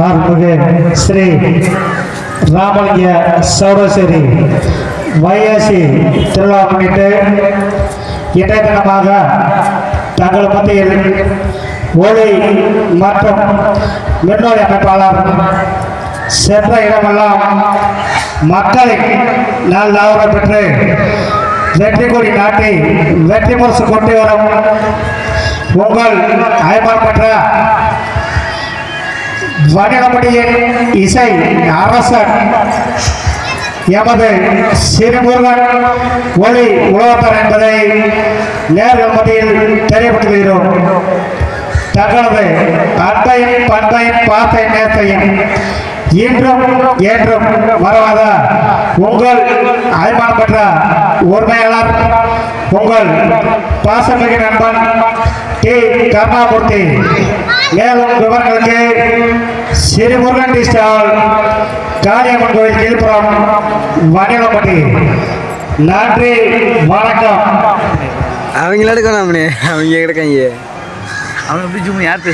அருள்மிகு ஸ்ரீ ராமலிங்க சௌரசரி வையாசி திருவிழா முன்னிட்டு இன்றைய தினமாக தங்கள் மத்தியில் ஒளி மற்றும் மின்னோடி அமைப்பாளர் சென்ற இடமெல்லாம் மக்களை நல்ல ஆதரவு பெற்று வெற்றி கொடி நாட்டி வெற்றி முரசு கொண்டு வரும் உங்கள் அயமான் பெற்ற இசை அரசன் எமது சிறுமுருகன் ஒளி உலகத்தர் என்பதை நேர்கள் மத்தியில் தெரியப்படுத்துகிறோம். தங்களது அன்பையும் பண்பையும் பார்த்தை நேரத்தையும் இன்றும் என்றும் மறவாத உங்கள் அபிமானம் பெற்ற உரிமையாளர் உங்கள் பாசமிகு நண்பன் டி. கருணாமூர்த்தி. மேலும் விவரங்களுக்கு சிறுமுருகன் டி ஸ்டால் காளியம்மன் கோயில் கீழ்ப்புறம் வணிகப்பட்டி நன்றி வணக்கம் அவங்கள எடுக்கணும் அவனே அவங்க எடுக்காங்க அவன் எப்படி ஜூம் யார்